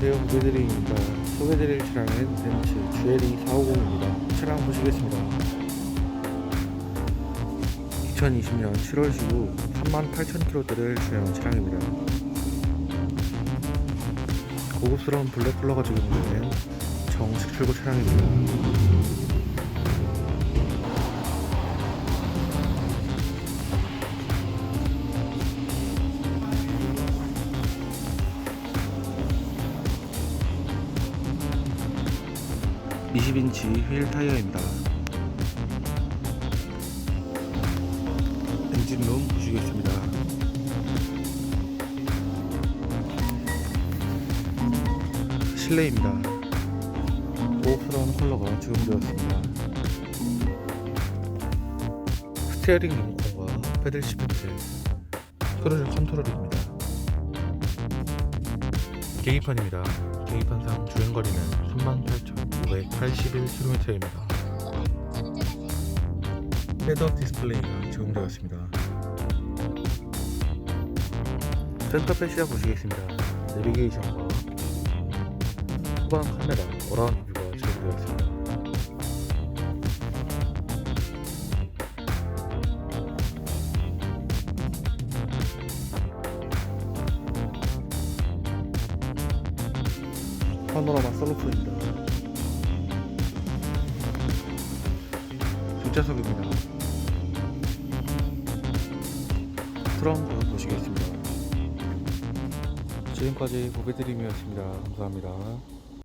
안녕하세요. 무배드림입니다. 소개드릴 차량은 벤츠 GLE 450입니다. 차량 보시겠습니다. 2020년 7월 이후 38,000km를 주행한 차량입니다. 고급스러운 블랙 컬러가 적용되는 정식 출고 차량입니다 (20인치) 휠 타이어입니다. 엔진룸 보시겠습니다. 실내입니다. 고급스러운 컬러가 적용되었습니다. 스티어링 리모컨과 패들 시프트 크루즈 컨트롤입니다. 계기판입니다. 계기판상 주행거리는 38,581km입니다 헤드업 디스플레이가 적용되었습니다. 센터 패시아 보시겠습니다. 내비게이션과 후방 카메라 어라운드 뷰가 적용되었습니다. 파노라마 썰루프입니다 뒷좌석입니다. 트렁크 보시겠습니다. 지금까지 고개드림이었습니다. 감사합니다